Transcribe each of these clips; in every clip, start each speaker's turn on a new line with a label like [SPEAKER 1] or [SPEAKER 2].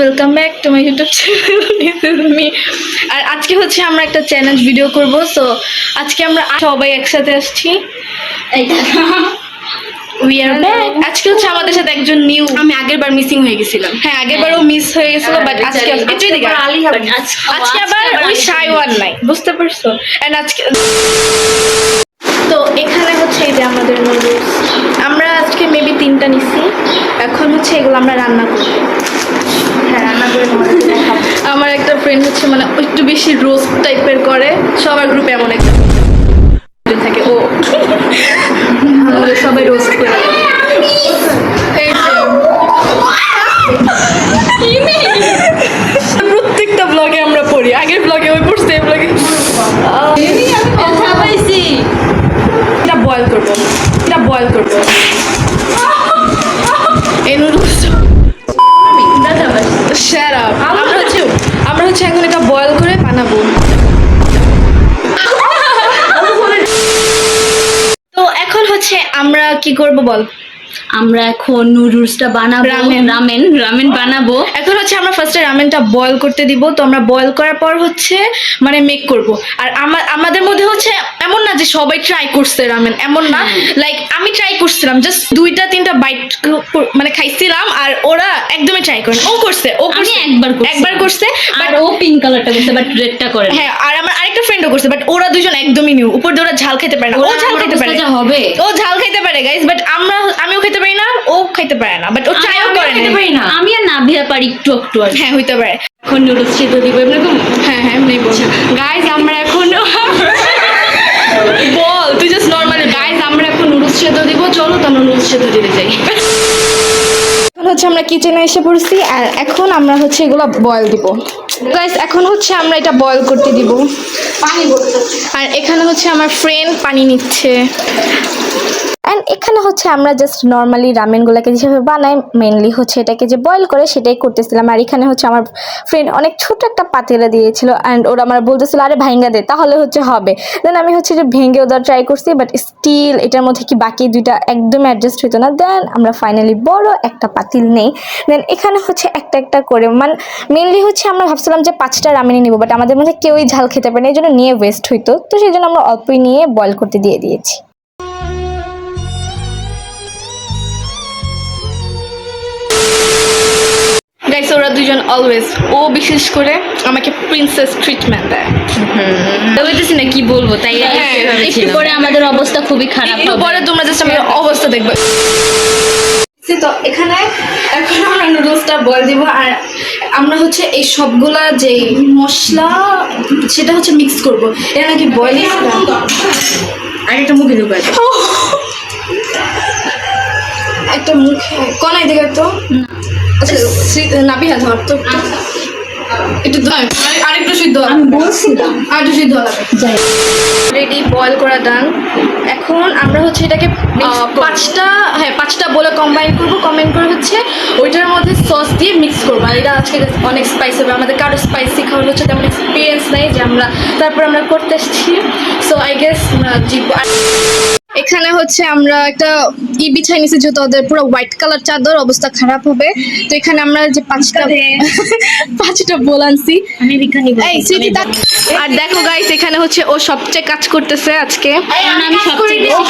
[SPEAKER 1] Welcome back to my YouTube channel me আর আজকে হচ্ছে আমরা একটা চ্যালেঞ্জ ভিডিও করব সো আজকে আমরা সবাই একসাথে আসছি। উই আর ব্যাক আজকে হচ্ছে আমাদের সাথে একজন নিউ
[SPEAKER 2] আমি আগের বার মিসিং হয়ে গেছিলাম।
[SPEAKER 1] হ্যাঁ আগের বারও মিস হয়ে গেছিল বাট আজকে একটু দিকে আজকে আবার ওই সাই ওয়ান নাই বুঝতে পারছ? এন্ড আজকে তো এখানে হচ্ছে এই যে আমাদের নুডলস আমরা আজকে মেবি তিনটা নিছি। এখন হচ্ছে এগুলো আমরা রান্না করি। হ্যাঁ রান্না করে আমার একটা ফ্রেন্ড হচ্ছে মানে একটু বেশি রোজ টাইপের করে সবার গ্রুপে এমন একটা থাকে। ও আমাদের সবাই রোস্ট করে হচ্ছে আমরা কি করব বল?
[SPEAKER 2] আমরা এখন নুডলসটা বানাবো
[SPEAKER 1] রামেন।
[SPEAKER 2] রামেন রামেন বানাবো।
[SPEAKER 1] এখন হচ্ছে আমরা ফার্স্টে রামেনটা বয়েল করতে দিব। তো আমরা বয়েল করার পর হচ্ছে মানে মেক করব। আর আমাদের মধ্যে হচ্ছে এমন না যে সবাই ট্রাই করছে রামেন এমন না। লাইক আমি ট্রাই করছিলাম জাস্ট দুইটা তিনটা বাইট মানে খাইছিলাম আর ওরা একদমই ট্রাই করেন ও করছে ও করছে
[SPEAKER 2] একবার করছি।
[SPEAKER 1] একবার করছে
[SPEAKER 2] আর
[SPEAKER 1] বাট
[SPEAKER 2] ও পিঙ্ক কালারটা করছে বাট রেডটা করে
[SPEAKER 1] হ্যাঁ আর আমার আরেকটা ফ্রেন্ডও করছে বাট ওরা দুজন একদমই নিউ উপর দিয়ে ওরা ঝাল খেতে পারে না। ও ঝাল খেতে পারে।
[SPEAKER 2] হবে।
[SPEAKER 1] ও ঝাল খেতে পারে গাইস বাট আমরা আমিও খেতে পারি না ও খেতে পারে না বাট ও ট্রাইও করে না।
[SPEAKER 2] আমি আর নাভিয়া পারি একটু একটু আর।
[SPEAKER 1] হ্যাঁ হইতে পারে।
[SPEAKER 2] এখন নুডলস সেদ্ধ দিব এরকম
[SPEAKER 1] হ্যাঁ হ্যাঁ এমনি বল।
[SPEAKER 2] গাইজ আমরা এখন
[SPEAKER 1] বল তুই জাস্ট নর্মালি
[SPEAKER 2] গাইজ আমরা এখন নুডলস সেদ্ধ দিব চলো তো নুডলস সেদ্ধ দিতে যাই।
[SPEAKER 1] হচ্ছে আমরা কিচেনে এসে পড়ছি আর এখন আমরা হচ্ছে এগুলো বয়েল দিব। গাইস এখন হচ্ছে আমরা এটা বয়েল করতে দিব।
[SPEAKER 2] পানি
[SPEAKER 1] আর এখানে হচ্ছে আমার ফ্রেন্ড পানি নিচ্ছে। অ্যান্ড এখানে হচ্ছে আমরা জাস্ট নর্মালি রামেনগুলোকে যেভাবে বানাই মেনলি হচ্ছে এটাকে যে বয়েল করে সেটাই করতেছিলাম। আর এখানে হচ্ছে আমার ফ্রেন্ড অনেক ছোট একটা পাতিলা দিয়েছিল অ্যান্ড ওরা আমার বলতেছিল, আরে ভাইঙ্গা দে, তাহলে হচ্ছে হবে। দেন আমি হচ্ছে যে ভেঙে ওদের ট্রাই করছি বাট স্টিল এটার মধ্যে কি বাকি দুইটা একদম অ্যাডজাস্ট হতো না। দেন আমরা ফাইনালি বড় একটা পাতিল নেই। দেন এখানে হচ্ছে একটা একটা করে মানে মেনলি হচ্ছে আমরা ভাবছিলাম যে পাঁচটা রামেনই নিব বাট আমাদের মধ্যে কেউই ঝাল খেতে পারে না এই জন্য নিয়ে ওয়েস্ট হইতো। তো সেই জন্য আমরা অল্পই নিয়ে বয়েল করতে দিয়ে দিয়েছি। দুজন অলওয়েজ ও বিশেষ করে আমাকে প্রিন্সেস ট্রিটমেন্ট দেয়।
[SPEAKER 2] বুঝতেছি না কি বলব তাই
[SPEAKER 1] হ্যাঁ,
[SPEAKER 2] একটু পরে আমাদের অবস্থা খুবই খারাপ
[SPEAKER 1] একটু পরে তোমরা জাস্ট আমার অবস্থা দেখবে। তো এখানে এখন আমরা নুডলসটা বয়েল দিব আর আমরা হচ্ছে এই সবগুলা যে মশলা সেটা হচ্ছে মিক্স করব। এটা নাকি বয়েল
[SPEAKER 2] আর একটা মুখে ঢুকায়
[SPEAKER 1] একটা মুখে কনাই দেখে তো। শ্রী- নাবিহা ধর তো একটু ধর আরেকটু সিদ্ধ
[SPEAKER 2] আমি বলছিলাম
[SPEAKER 1] সিদ্ধ লাগবে রেডি বয়েল করা ডান এখন আমরা হচ্ছে এটাকে পাঁচটা হ্যাঁ পাঁচটা বলে কম্বাইন করব। কম্বাইন করে হচ্ছে ওইটার মধ্যে সস দিয়ে মিক্স করব। আর এটা আজকে অনেক স্পাইস হবে। আমাদের কারও স্পাইসি খাওয়ার হচ্ছে তেমন এক্সপিরিয়েন্স নেই যে আমরা তারপর আমরা করতে এসেছি। সো আই গেস জিতবো। আর এখানে হচ্ছে আমরা একটা ই বিছাই নিছি যেহেতু ওদের পুরো হোয়াইট কালার চাদর অবস্থা খারাপ হবে। তো এখানে আমরা যে পাঁচটা পাঁচটা বোল আনছি। আর দেখো গাইস এখানে হচ্ছে ও সবচেয়ে কাজ করতেছে আজকে।
[SPEAKER 2] আমি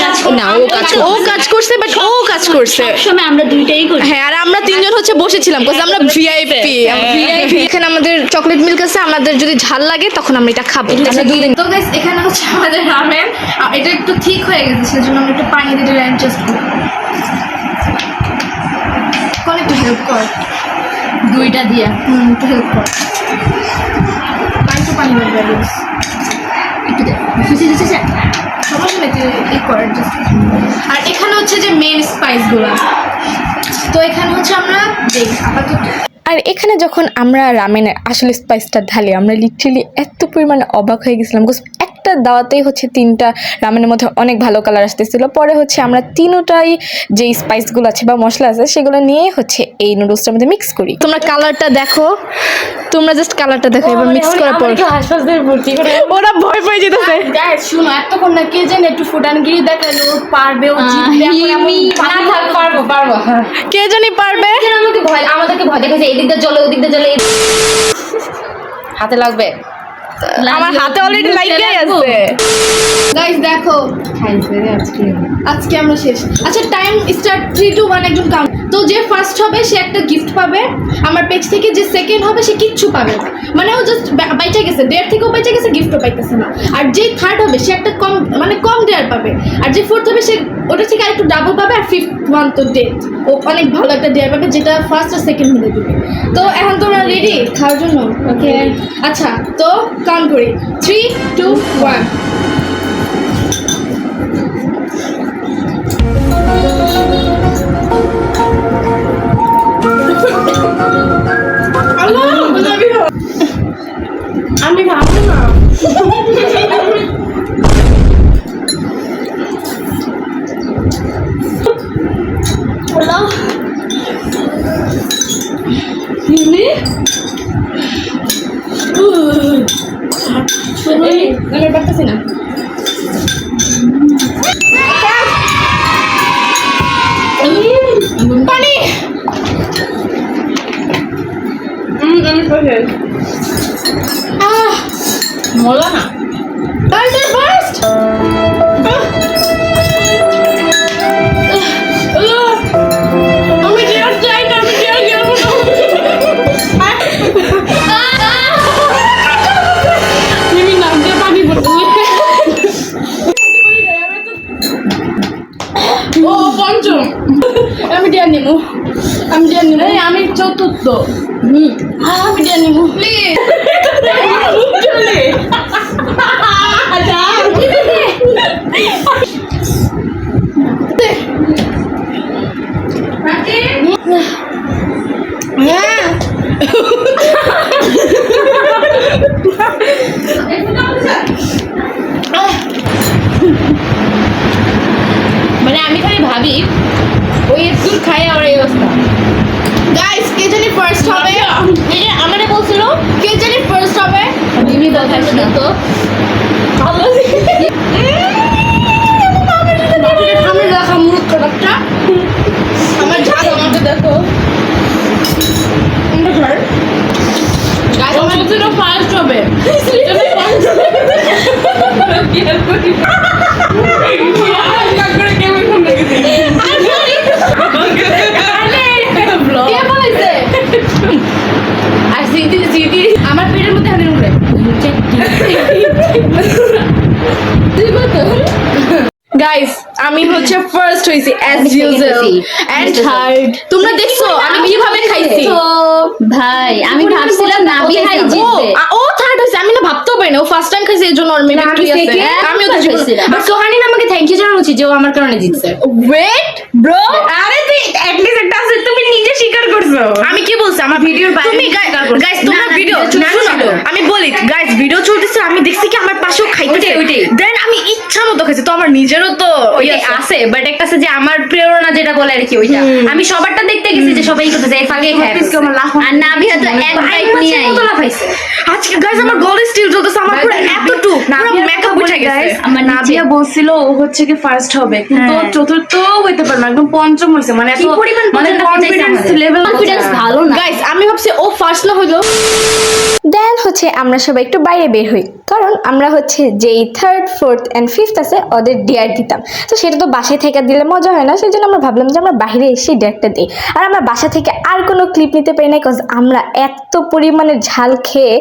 [SPEAKER 2] কাজ
[SPEAKER 1] না ও কাজ ও কাজ করছে বাট ও কাজ করছে।
[SPEAKER 2] সময় আমরা দুইটাই করি।
[SPEAKER 1] হ্যাঁ আর আমরা তিনজন হচ্ছে বসেছিলাম কারণ আমরা ভিআইপি ভিআইপি এখানে আমাদের চকলেট মিল্ক আছে আমাদের যদি ঝাল লাগে তখন আমরা এটা খাব। তো গাইস এখানে হচ্ছে আমাদের রামেন এটা একটু ঠিক হয়ে গেছে। সেজন্য আমরা একটু পানি দিয়ে অ্যাডজাস্ট করি কোন একটু হেল্প কর।
[SPEAKER 2] দুইটা দিয়া?
[SPEAKER 1] হুম একটু হেল্প কর। পানি তো পানি লাগবে একটু দে। সমস্যা নেই তুই কর adjust আর এখানে হচ্ছে যে মেন স্পাইসগুলো তো এখানে হচ্ছে আমরা দেখ আপাতত। আর এখানে যখন আমরা রামেনের আসলে স্পাইসটা ঢালি আমরা লিটারালি এত পরিমাণে অবাক হয়ে গেছিলাম। দাওয়াতেই হচ্ছে তিনটা রামেনের মধ্যে অনেক ভালো কালার আসতেছিল। পরে হচ্ছে আমরা তিনোটাই যে স্পাইসগুলো আছে বা মশলা আছে সেগুলো নিয়ে হচ্ছে এই নুডলসটার মধ্যে মিক্স করি। তোমরা কালারটা দেখো। তোমরা জাস্ট কালারটা দেখো এবার মিক্স করার পর। ওরা ভয় পেয়ে যেতেছে।
[SPEAKER 2] গাইস শুনো এতক্ষণ না কে জানে একটু ফুটানগিরি দেখাল পারবে ও
[SPEAKER 3] পারব। পারব
[SPEAKER 1] কে জানি পারবে?
[SPEAKER 3] আমাদেরকে ভয় দেখাচ্ছে এদিক দিয়ে চলো ওদিক দিয়ে চলো হাতে লাগবে।
[SPEAKER 1] আমার হাতে অলরেডি লাইগাই আছে।
[SPEAKER 2] গাইস দেখো। আজকে। আজকে আমরা শেষ। আচ্ছা time start three two one একজন কাউন্ট তো যে ফার্স্ট হবে সে একটা গিফট পাবে। আমার পেজ থেকে যে সেকেন্ড হবে সে কিচ্ছু পাবে না। মানে ও জাস্ট বাইচে গেছে ডেয়ার থেকেও বাইচে গেছে গিফটও পাইতেছে না। আর যে থার্ড হবে সে একটা কম মানে কম ডেয়ার পাবে। আর যে ফোর্থ হবে সে ওটা থেকে আরেকটু ডাবল পাবে আর ফিফথ ওয়ান তো ডেট ও অনেক ভালো একটা ডেয়ার পাবে যেটা ফার্স্ট আর সেকেন্ড হলে দিবে। তো এখন তোমরা রেডি খাওয়ার জন্য? ওকে আচ্ছা তো কাউন্ট করি। থ্রি টু ওয়ান আমি ভাববো না। আমি পারতেছি না। হচ্ছে ফার্স্ট হইছি অ্যাজ ইউজুয়াল এন্ড থার্ড তোমরা দেখছ আমি কীভাবে খাইছি?
[SPEAKER 3] তো ভাই আমি ভাবছিলাম নাবি হাই
[SPEAKER 2] ও
[SPEAKER 3] জিতবে
[SPEAKER 2] ও থার্ড হইছে আমি না ভাবতেও পারি না ও ফার্স্ট টাইম খাইছে এর জন্য ওর মেবি ইয়ে আছে আমিও তো
[SPEAKER 3] খাইছিলাম বাট সোহানি আমাকে থ্যাংক ইউ জানানো উচিত যে ও আমার কারণে জিতছে।
[SPEAKER 2] ওয়েট ব্রো
[SPEAKER 4] আরে তুই অ্যাটলিস্ট একটা আছে তুমি নিজে স্বীকার করছ।
[SPEAKER 2] আমি কি বলছি আমার ভিডিওর বাইরে তুমি গাইস তোমরা
[SPEAKER 3] না, না,
[SPEAKER 2] ভিডিও
[SPEAKER 3] চলছিল।
[SPEAKER 2] আমি বলি গাইস ভিডিও চলতেছে আমি দেখছি কি আমার পাশেও খাইতেছে।
[SPEAKER 3] ওইটাই।
[SPEAKER 2] দেন আমি ইচ্ছা মতো খাইছি তো আমার নিজেরও তো
[SPEAKER 3] ওইটাই
[SPEAKER 2] ইয়ে আছে।
[SPEAKER 3] বাট একটা আছে যে আমার প্রেরণা যেটা বলে আর কি ওইটা। আমি সবারটা দেখতে গেছি যে সবাই করতেছে এই ফাঁকে খায়? আর তো এক বাইক নিয়ে আই
[SPEAKER 2] আজকে গাইস আমার গল স্টিল চলতেছে আমার পুরো এতটুকু পুরো মেকআপ উঠে গেছে।
[SPEAKER 3] আমার
[SPEAKER 4] নাবিয়া বলছিল ও হচ্ছে কি ফার্স্ট হবে। কিন্তু
[SPEAKER 3] হ্যাঁ।
[SPEAKER 4] চতুর্থ হইতে পারে না একদম পঞ্চম হইছে। মানে এত
[SPEAKER 3] পরিমাণ
[SPEAKER 4] মানে কনফিডেন্স লেভেল
[SPEAKER 3] কনফিডেন্স ভালো না।
[SPEAKER 2] গাইস আমি ভাবছি ও ফার্স্ট না হইল
[SPEAKER 1] দেন হচ্ছে আমরা সবাই একটু বাইরে বের হই কারণ আমরা হচ্ছে যেই থার্ড ফোর্থ ফিফথ আছে, ওদের ডেয়ার দিতাম। তো সেটা তো বাসায় থেকে দিলে মজা হয় না সেই জন্য আমরা ভাবলাম যে আমরা বাইরে এসে ডেয়ারটা দিই। আর আমরা বাসা থেকে আর কোনো ক্লিপ নিতে পারি না বিকজ আমরা এত পরিমাণে ঝাল খেয়ে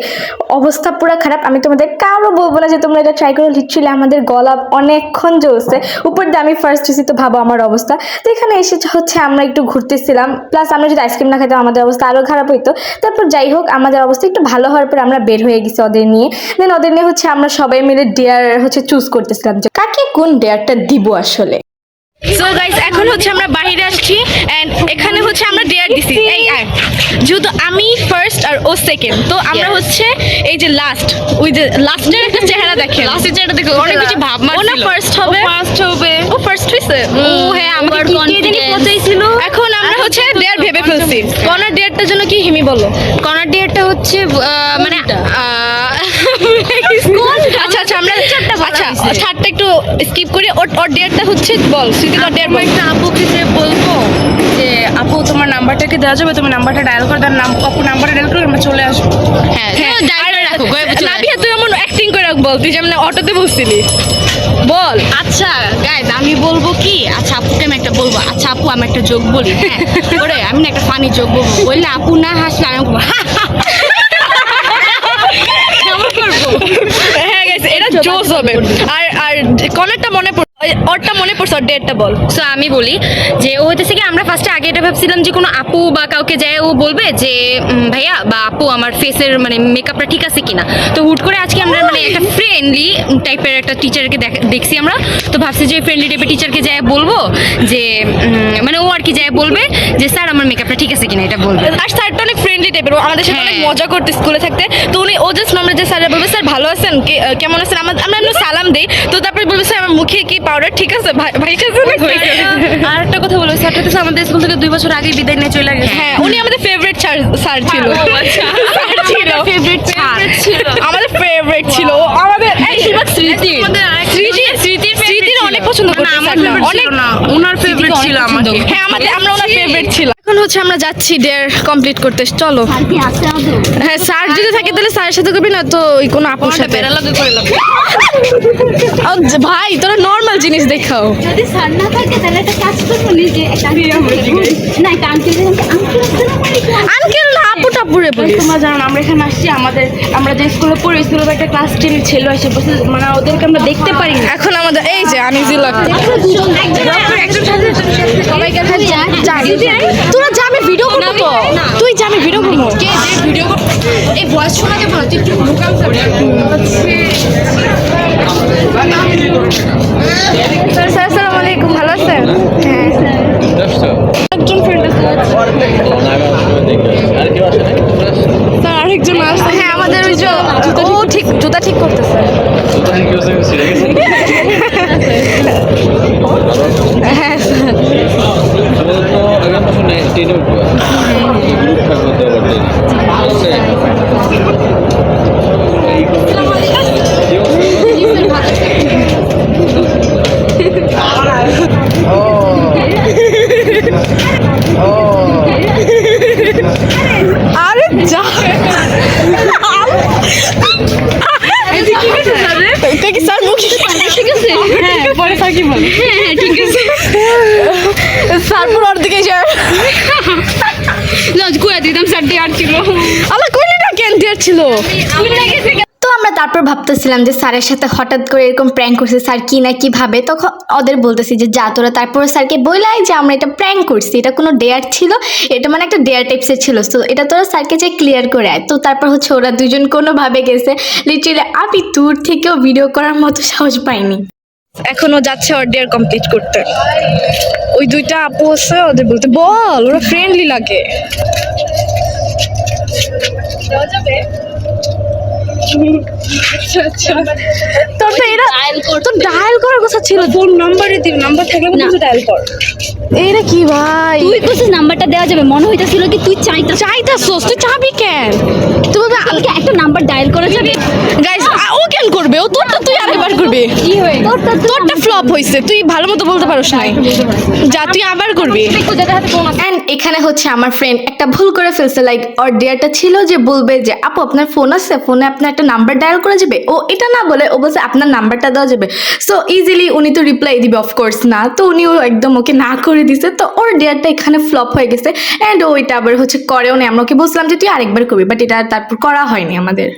[SPEAKER 1] অবস্থা পুরো খারাপ। আমি তোমাদের কারও বলব না যে তোমরা এটা ট্রাই করো লিচুলে আমাদের গলা অনেকক্ষণ জ্বলছে। উপর দিয়ে আমি ফার্স্ট হয়েছি তো ভাবো আমার অবস্থা। তো এখানে এসে হচ্ছে আমরা একটু ঘুরতেছিলাম প্লাস আমরা যদি আইসক্রিম না খাইতাম, আমাদের অবস্থা আরও খারাপ হইতো। তারপর যাই হোক, আমাদের অবস্থা একটু ভালো হওয়ার পর আমরা বের হয়ে গেছি ওদের নিয়ে। দেন ওদের নিয়ে হচ্ছে আমরা সবাই মিলে ডেয়ার হচ্ছে চুজ করতেছিলাম। যে কাকে কোন ডেয়ারটা দিব আসলে? সো গাইস এখন হচ্ছে আমরা বাইরে আসছি এন্ড এখানে হচ্ছে আমরা ডেয়ার দিছি এই আয়। যেহেতু আমি ফার্স্ট আর ও সেকেন্ড তো আমরা হচ্ছে এই যে লাস্ট ওই যে লাস্টের একটা চেহারা দেখেন।
[SPEAKER 3] লাস্টের চেহারা দেখো, অনেক বেশি ভাব
[SPEAKER 1] ও না ফার্স্ট হবে।
[SPEAKER 3] ফার্স্ট হবে
[SPEAKER 1] ও ফার্স্ট হইছে।
[SPEAKER 3] ও হ্যাঁ আমাকে
[SPEAKER 4] Over
[SPEAKER 3] কি কে জানি
[SPEAKER 4] confidence.
[SPEAKER 3] পচাইছিল।
[SPEAKER 1] এখন আমরা হচ্ছে ডেয়ার ভেবে ফেলছি। কর্নার ডেয়ারটার জন্য কি হিমি বলো?
[SPEAKER 3] কর্নার ডিয়ারটা হচ্ছে মানে
[SPEAKER 1] আচ্ছা আচ্ছা আমরা আচ্ছা ছাড়টা একটু স্কিপ করি ওর ওর ডেয়ারটা হচ্ছে বল স্মৃতি ওর ডেয়ার বল
[SPEAKER 4] একটা আপুকে যে বলব যে আপু তোমার নাম্বারটাকে দেওয়া যাবে তুমি নাম্বারটা ডায়াল করে দেন নাম আপু নাম্বারটা ডায়াল করে আমরা চলে আসব
[SPEAKER 3] হ্যাঁ ডায়াল রাখো
[SPEAKER 1] নাবিয়া তুই এমন অ্যাক্টিং করে রাখ বল তুই যেমন অটোতে বসছিলি বল
[SPEAKER 3] আচ্ছা গাইজ আমি বলব কি আচ্ছা আপুকে আমি একটা বলব আচ্ছা আপু আমি একটা যোগ বলি হ্যাঁ ওরে আমি না একটা ফানি যোগ বলব বললে আপু না হাসলে আমি। কেমন করব
[SPEAKER 1] হ্যাঁ এটা জোস হবে। আর আর কমেন্টটা মনে ওরটা মনে পড়ছে ওর ডেটটা বল।
[SPEAKER 3] সো আমি বলি যে ও হইতেছে কি আমরা ফার্স্টে আগে এটা ভাবছিলাম যে কোনো আপু বা কাউকে যায় ও বলবে যে ভাইয়া বা আপু আমার ফেসের মানে মেকআপটা ঠিক আছে কিনা? তো হুট করে আজকে আমরা মানে একটা ফ্রেন্ডলি টাইপের একটা টিচারকে দেখছি আমরা। তো ভাবছি যে ফ্রেন্ডলি টাইপের টিচারকে যায় বলব যে মানে ও আর কি যায় বলবে যে স্যার আমার মেকআপটা ঠিক আছে কিনা? এটা বলবে।
[SPEAKER 1] আর স্যারটা অনেক ফ্রেন্ডলি টাইপের আমাদের সাথে অনেক
[SPEAKER 3] হ্যাঁ।
[SPEAKER 1] মজা করতে স্কুলে থাকতে। তো উনি ও জাস্ট আমরা যে স্যার বলবে স্যার ভালো আছেন? কেমন আছেন? আমরা আমরা এমনি সালাম দেই। তো তারপরে বলবে স্যার আমার মুখে কি পাউডার ঠিক আছে ভাই ভাই ঠিক
[SPEAKER 4] আর একটা কথা বলব স্যারটা তো আমাদের স্কুল থেকে দুই বছর আগে বিদায় নিয়ে চলে গেছে।
[SPEAKER 1] হ্যাঁ উনি আমাদের ফেভারিট স্যার ছিল। ছিল।
[SPEAKER 3] ফেভারিট ছাড়
[SPEAKER 1] আমাদের ফেভারিট ছিল। আমাদের
[SPEAKER 3] স্মৃতি। স্মৃতির
[SPEAKER 1] পছন্দ অনেক
[SPEAKER 4] ওনার ফেভারিট ছিল আমাকে।
[SPEAKER 1] হ্যাঁ আমাদের আমরা ওনার ফেভারিট ছিল এখন হচ্ছে আমরা যাচ্ছি ডেয়ার কমপ্লিট করতে। চলো। হ্যাঁ স্যার যদি থাকে তাহলে স্যারের সাথে করবি না তো ওই কোনো আপুর সাথে। ভাই তোরা নর্মাল জিনিস দেখাও।
[SPEAKER 2] যদি স্যার না থাকে তাহলে একটা কাজ করব নিজে না আঙ্কেল আঙ্কেল আসসালামু আলাইকুম
[SPEAKER 1] আঙ্কেল না টাপুরে বলিস
[SPEAKER 4] তোমরা জানো আমরা এখানে আসছি আমাদের আমরা যে স্কুলে পড়ি স্কুলে একটা ক্লাস টেনের ছেলে আসে বসে মানে ওদেরকে আমরা দেখতে পারি না।
[SPEAKER 1] এখন আমাদের এই যে আনিজি সবাইকে জানি তোরা যা আমি ভিডিও করব তো। তুই যা আমি ভিডিও করব। কে যে ভিডিও এই ভয়েস শোনা যাবে না তুই একটু লোকাল স্যার স্যার আসসালামু আলাইকুম ভালো আছেন হ্যাঁ একজন ফ্রেন্ড আছে স্যার আরেকজন আছে হ্যাঁ আমাদের ওই যে ও ঠিক জুতা ঠিক করতেছে স্যার
[SPEAKER 3] দিয়ে আর ছিল
[SPEAKER 1] আল্লাহ কইলি না কেন দেয়ার ছিল।
[SPEAKER 5] তো আমরা তারপর ভাবতেছিলাম যে স্যারের সাথে হঠাৎ করে এরকম প্র্যাঙ্ক করছে স্যার কি না কি ভাবে? তখন ওদের বলতেছি যে যা তোরা। তারপর স্যারকে বললাই যে আমরা এটা প্র্যাঙ্ক করছি। এটা কোনো ডেয়ার ছিল এটা মানে একটা ডেয়ার টাইপসের ছিল। তো এটা তোরা স্যারকে যে ক্লিয়ার করে আয়। তো তারপর হচ্ছে ওরা দুজন কোনোভাবে গেছে। লিটারেলি আমি দূর থেকেও ভিডিও করার মতো সাহস পাইনি।
[SPEAKER 1] এখনও যাচ্ছে ওর ডেয়ার কমপ্লিট করতে। ওই দুইটা আপু আছে ওদের বলতে বল ওরা ফ্রেন্ডলি লাগে। రోజు তোর তো এরা তো ডায়াল করার কথা ছিল।
[SPEAKER 4] নাম্বারে দিন নাম্বার থাকলে কিন্তু ডায়াল কর।
[SPEAKER 1] এইটা কি ভাই?
[SPEAKER 2] তুই নাম্বারটা দেওয়া যাবে। মনে হইতাছিল কি তুই চাইতা
[SPEAKER 1] চাইতাছস তুই চাবি কেন? তুই
[SPEAKER 2] একটা নাম্বার ডায়াল করা যাবে।
[SPEAKER 1] গাইস ও কেন করবে? ও তোরটা তুই আরেকবার করবি।
[SPEAKER 2] কি হয়ে তোরটা
[SPEAKER 1] তোরটা ফ্লপ হয়েছে তুই ভালো মতো বলতে পারোস নাই। যা তুই আবার করবি।
[SPEAKER 5] এখানে হচ্ছে আমার ফ্রেন্ড একটা ভুল করে ফেলছে লাইক ওর ডেয়ারটা ছিল যে বলবে যে আপু আপনার ফোন আছে ফোনে আপনার একটা নাম্বার ডায়াল করে যাবে? ও এটা না বলে, ও বলছে আপনার নাম্বারটা দেওয়া যাবে। সো ইজিলি উনি তো রিপ্লাই দিবে অফকোর্স না। তো উনি ও একদম ওকে না করে দিছে। তো ওর ডেয়ারটা এখানে ফ্লপ হয়ে গেছে। অ্যান্ড ও এটা আবার হচ্ছে করেও নেই। আমরা ওকে বলছিলাম যে, তুই আরেকবার করবি। বাট এটা তারপর করা হয়নি আমাদের।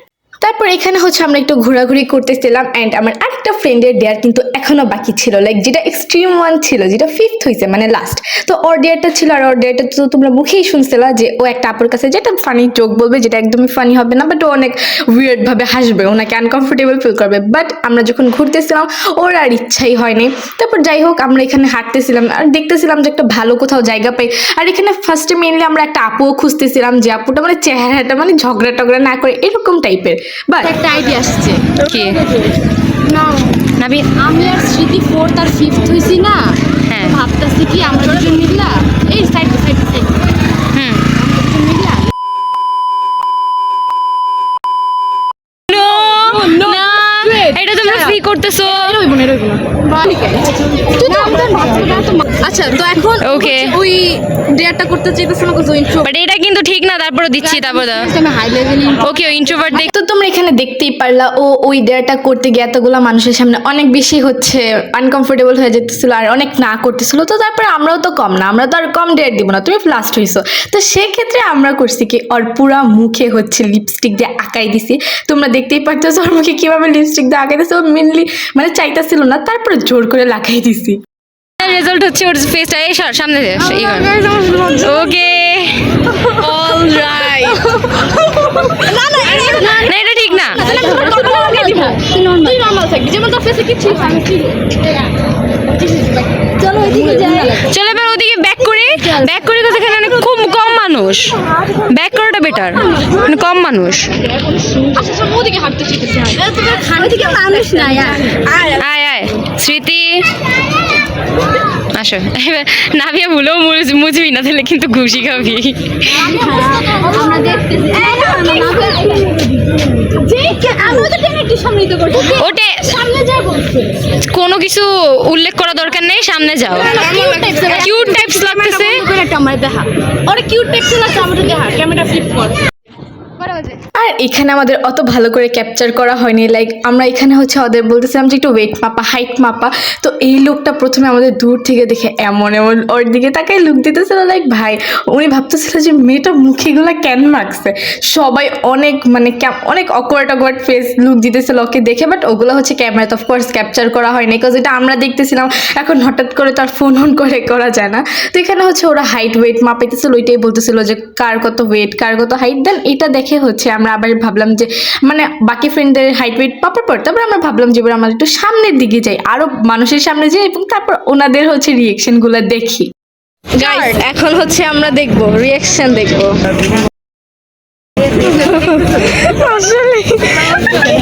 [SPEAKER 1] তারপর এখানে হচ্ছে আমরা একটু ঘোরাঘুরি করতেছিলাম অ্যান্ড আমার আরেকটা ফ্রেন্ডের ডেয়ার কিন্তু এখনও বাকি ছিল লাইক যেটা এক্সট্রিম ওয়ান ছিল, যেটা ফিফথ হয়েছে মানে লাস্ট তো ওর ডেয়ারটা ছিল আর ওর ডেয়ারটা তো তোমরা মুখেই শুনছিলা যে ও একটা আপুর কাছে যেটা ফানি জোক বলবে, যেটা একদমই ফানি হবে না বাট ও অনেক উইয়ার্ড ভাবে হাসবে, ওনাকে আনকমফোর্টেবল ফিল করবে। বাট আমরা যখন ঘুরতেছিলাম, ওর আর ইচ্ছাই হয়নি। তারপর যাই হোক, আমরা এখানে হাঁটতেছিলাম আর দেখতেছিলাম যে একটা ভালো কোথাও জায়গা পাই। আর এখানে ফার্স্টে মেনলি আমরা একটা আপুও খুঁজতেছিলাম যে আপুটা মানে চেহারাটা মানে ঝগড়া টগড়া না করে এরকম টাইপের বাট
[SPEAKER 2] একটা আইডিয়া আসছে।
[SPEAKER 3] কি?
[SPEAKER 2] না
[SPEAKER 3] নাবি
[SPEAKER 2] আমি আর স্মৃতি ফোর্থ আর ফিফথ হয়েছি না।
[SPEAKER 3] হ্যাঁ।
[SPEAKER 2] ভাবতেছি কি আমরা দুজন মিললা এই সাইড সাইড সাইড
[SPEAKER 3] হুম
[SPEAKER 2] আমরা দুজন মিললা
[SPEAKER 3] No, না এটা তোমরা ফ্রি করতেছো
[SPEAKER 2] এরইব না এরইব না ঠিক আছে তুই তো আমাদের ভাবতে না তো আচ্ছা তো এখন
[SPEAKER 3] Okay.
[SPEAKER 2] ওই ডেয়ারটা করতে চাইতেছ না
[SPEAKER 3] বাট এটা কিন্তু ঠিক না তারপরে দিচ্ছি তারপর দাও।
[SPEAKER 2] আমি হাই লেভেল
[SPEAKER 3] ওকে ইন্ট্রোভার্ট দেখ
[SPEAKER 1] তো তোমরা এখানে দেখতেই পারলা ও ওই ডেয়ারটা করতে গিয়ে এতগুলো মানুষের সামনে অনেক বেশি হচ্ছে আনকমফোর্টেবল হয়ে যেতেছিল আর অনেক না করতেছিল। তো তারপরে আমরাও তো কম না আমরা তো আর কম ডেয়ার দিব না তুমি লাস্ট হইছো। তো সেক্ষেত্রে আমরা করছি কি ওর পুরা মুখে হচ্ছে লিপস্টিক দিয়ে আঁকাই দিছি। তোমরা দেখতেই পারতেছো ওর মুখে কীভাবে লিপস্টিক দিয়ে আঁকাই দিছে ও মেনলি মানে চাইতেছিল না তারপরে জোর করে লাগাই দিছি
[SPEAKER 3] রেজাল্ট হচ্ছে ওর ফেসটা এই সর সামনে ওকে অল রাইট না এটা ঠিক না
[SPEAKER 2] তুই নর্মাল থাকবি যেমন তোর ফেসে কিছু চলো এদিকে যাই।
[SPEAKER 3] চলো এবার ওদিকে ব্যাক করি ব্যাক করি তো এখানে অনেক খুব কম মানুষ। ব্যাক করাটা বেটার মানে কম মানুষ।
[SPEAKER 2] আচ্ছা ওদিকে হাঁটতে শিখেছি। তোদের মানুষ নাই
[SPEAKER 3] আয়। আয়। স্মৃতি। আসো। এবার নাভিয়া ভুলেও মুজ- মুছবি না তাহলে কিন্তু ঘুষি খাবি।
[SPEAKER 2] আমরা দেখতেছি। করছি।
[SPEAKER 3] ওটে।
[SPEAKER 2] সামনে যা বলছে।
[SPEAKER 3] কোনো কিছু উল্লেখ করা দরকার নেই সামনে যাও। কিউট টাইপস লাগতেছে।
[SPEAKER 2] একটা আমার দেখা। ওরা কিউট টাইপস লাগছে আমাদের দেখা। ক্যামেরা ফ্লিপ কর।
[SPEAKER 1] আর এখানে আমাদের অত ভালো করে ক্যাপচার করা হয়নি। লাইক আমরা এখানে হচ্ছে ওদের বলতেছিলাম যে একটু ওয়েট মাপা হাইট মাপা। তো এই লোকটা প্রথমে আমাদের দূর থেকে দেখে এমন এমন ওর দিকে তাকাই লুক দিতেছিল লাইক ভাই, উনি ভাবতেছিল যে মেয়েটা মুখেগুলো কেন মাখছে? সবাই অনেক মানে অনেক অকওয়ার্ড অকওয়ার্ড ফেস লুক দিতেছিল ওকে দেখে বাট ওগুলো হচ্ছে ক্যামেরা ক্যামেরাতে অফকোর্স ক্যাপচার করা হয়নি বিকজ এটা আমরা দেখতেছিলাম। এখন হঠাৎ করে তার ফোন অন করে করা যায় না। তো এখানে হচ্ছে ওরা হাইট ওয়েট মাপাইতেছিল ওইটাই বলতেছিল যে কার কত ওয়েট কার কত হাইট দেন এটা দেখে হচ্ছে আমরা আবার ভাবলাম যে মানে বাকি ফ্রেন্ডদের হাইট ওয়েট পাপার পর তারপর আমরা ভাবলাম যে এবার আমরা একটু সামনের দিকে যাই, আরও মানুষের সামনে যাই এবং তারপর ওনাদের হচ্ছে রিয়েকশন রিয়েকশনগুলো দেখি। এখন হচ্ছে আমরা দেখব রিয়েকশন দেখব। আসলে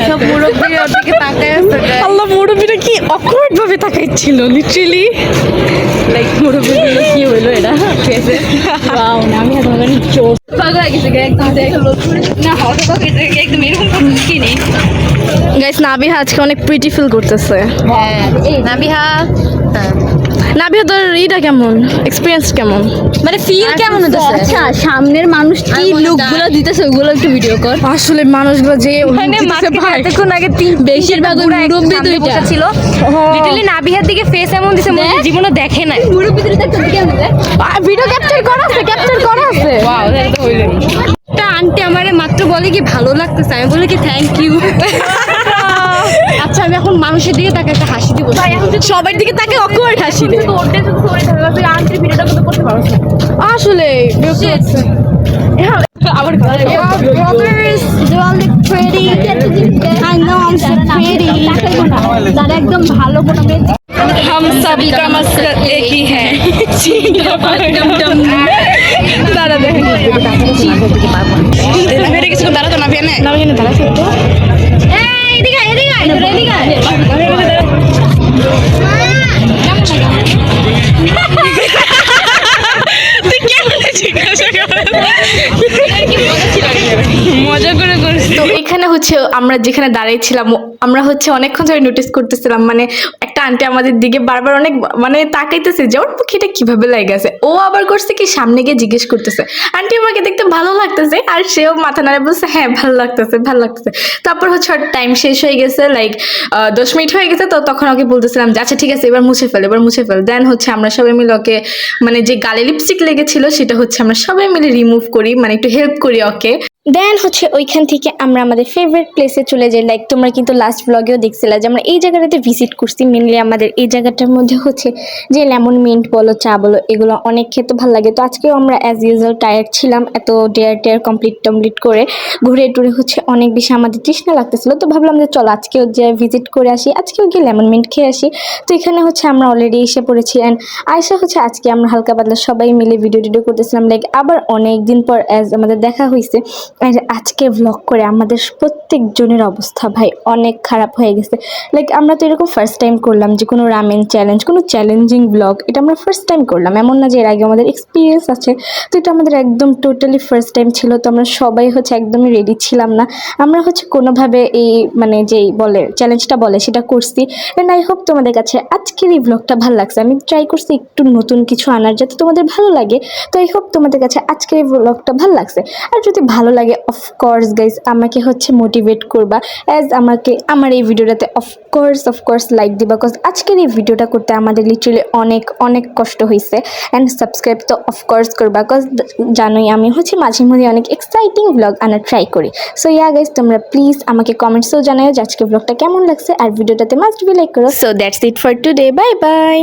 [SPEAKER 1] সব মুরব্বীর ওর দিকে তাকায় আছে আল্লাহ মুরব্বীরা কি অকওয়ার্ড ভাবে তাকাইছিল লিটারালি লাইক মুরব্বীগুলো কি হইল এটা? ফেসে ওয়াও না আমি মানে চোখ পাগল হয়ে গেছে একদম না হঠাৎ একদম এরকম কি নেই। গাইস নাবিহা আজকে অনেক প্রিটি ফিল করতেছে
[SPEAKER 3] নাবিহা
[SPEAKER 1] তোর ইটা কেমন? এক্সপিরিয়েন্স কেমন?
[SPEAKER 3] মানে ফিল কেমন হতেছে
[SPEAKER 6] আচ্ছা সামনের মানুষ কি লুকগুলো দিতেছে ওগুলো একটু ভিডিও কর।
[SPEAKER 1] আসলে মানুষগুলো যে
[SPEAKER 3] মাঝখানে এতক্ষণ আগে তিন
[SPEAKER 6] বেশিরভাগ মুরব্বি দুইটা।
[SPEAKER 3] ছিল। লিটারলি নাবিহার দিকে ফেস এমন দিছে মনে জীবনে দেখে। নাই।
[SPEAKER 6] মুরব্বি দুইটা দেখতে কেমন
[SPEAKER 1] ভিডিও ক্যাপচার করা আছে ক্যাপচার করা আছে।
[SPEAKER 3] ওয়াও তো হইল
[SPEAKER 6] একটা আন্টি আমারে মাত্র বলে কি ভালো লাগতেছে? আমি বলে কি থ্যাংক ইউ আচ্ছা আমি এখন মানুষের দিকে তাকে একটা হাসি দিব
[SPEAKER 1] সবার দিকে তাকে অকওয়ার্ড হাসি দেয় আসলে বিরক্ত লাগছে। আবার
[SPEAKER 6] যারা একদম ভালো কোনো মেয়ে
[SPEAKER 1] हम सभी का मकसद एक ही है দাঁড়া দেখেন
[SPEAKER 4] নাভিয়ারে কিছু দাঁড়া তো নাভিয়া নে
[SPEAKER 1] নাম জানি
[SPEAKER 4] মজা করে
[SPEAKER 1] তো এখানে হচ্ছে আমরা যেখানে দাঁড়িয়েছিলাম আমরা হচ্ছে অনেকক্ষণ ধরে নোটিস করতেছিলাম মানে আন্টি আমাদের দিকে বারবার অনেক মানে তাকাইতেছে যে, ওর মুখেটা কীভাবে লেগেছে ও আবার করছে কি, সামনে গিয়ে জিজ্ঞেস করতেছে। আন্টি আমাকে দেখতে ভালো লাগতেছে, আর সেও মাথা নাড়ে বলছে হ্যাঁ ভালো লাগতেছে ভালো লাগতেছে। তারপর হচ্ছে টাইম শেষ হয়ে গেছে লাইক দশ মিনিট হয়ে গেছে, তো তখন ওকে বলতেছিলাম যে আচ্ছা ঠিক আছে, এবার মুছে ফেল, এবার মুছে ফেল। দেন হচ্ছে আমরা সবাই মিলে ওকে মানে যে গালে লিপস্টিক লেগেছিল, সেটা হচ্ছে আমরা সবাই মিলে রিমুভ করি মানে একটু হেল্প করি ওকে। দেন হচ্ছে ওইখান থেকে আমরা আমাদের ফেভারিট প্লেসে চলে যাই। লাইক তোমরা কিন্তু লাস্ট ব্লগেও দেখছিলা যে, আমরা এই জায়গাটাতে ভিজিট করছি মেনলি আমাদের এই জায়গাটার মধ্যে হচ্ছে যে লেমন মিন্ট বলো, চা বলো, এগুলো অনেক খেতে ভালো লাগে। তো আজকেও আমরা অ্যাজ ইউজুয়াল টায়ার্ড ছিলাম, এত ডেয়ার টেয়ার কমপ্লিট টমপ্লিট করে ঘুরে টুরে হচ্ছে অনেক বেশি আমাদের তৃষ্ণা লাগতেছিল। তো ভাবলাম যে চলো আজকেও যে ভিজিট করে আসি, আজকেও গিয়ে লেমন মিন্ট খেয়ে আসি। তো এখানে হচ্ছে আমরা অলরেডি এসে পড়েছি অ্যান্ড আয়সা হচ্ছে আজকে আমরা হালকা পাতলা সবাই মিলে ভিডিও টিডিও করতেছিলাম। লাইক আবার অনেক দিন পর অ্যাজ আমাদের দেখা হয়েছে আর আজকে ভ্লগ করে আমাদের প্রত্যেকজনের অবস্থা ভাই অনেক খারাপ হয়ে গেছে। লাইক আমরা তো এরকম ফার্স্ট টাইম করলাম যে কোনো রামেন চ্যালেঞ্জ কোনো চ্যালেঞ্জিং ব্লগ এটা আমরা ফার্স্ট টাইম করলাম। এমন না যে এর আগে আমাদের এক্সপিরিয়েন্স আছে। তো এটা আমাদের একদম টোটালি ফার্স্ট টাইম ছিল। তো আমরা সবাই হচ্ছে একদমই রেডি ছিলাম না। আমরা হচ্ছে কোনোভাবে এই মানে যেই বলে চ্যালেঞ্জটা বলে সেটা করছি। অ্যান্ড আই হোপ তোমাদের কাছে আজকের এই ব্লগটা ভালো লাগছে। আমি ট্রাই করছি একটু নতুন কিছু আনার যাতে তোমাদের ভালো লাগে। তো আই হোপ তোমাদের কাছে আজকের এই ব্লগটা ভালো লাগছে। আর যদি ভালো লাগে অফকোর্স গাইজ আমাকে হচ্ছে মোটিভেট করবা। অ্যাজ আমাকে, আমার এই ভিডিওটাতে of course of course like দিবা। বিকজ আজকের এই ভিডিওটা করতে আমাদের লিটারালি অনেক অনেক কষ্ট হয়েছে অ্যান্ড সাবস্ক্রাইব তো অফকোর্স করবা বিকজ জানোই আমি হচ্ছে মাঝে মধ্যে অনেক এক্সাইটিং ব্লগ আনার ট্রাই করি। সো ইয়া গাইজ তোমরা প্লিজ আমাকে কমেন্টসেও জানাও যে আজকে ব্লগটা কেমন লাগছে। আর ভিডিওটাতে মাস্ট বি লাইক করো। So that's it for today bye bye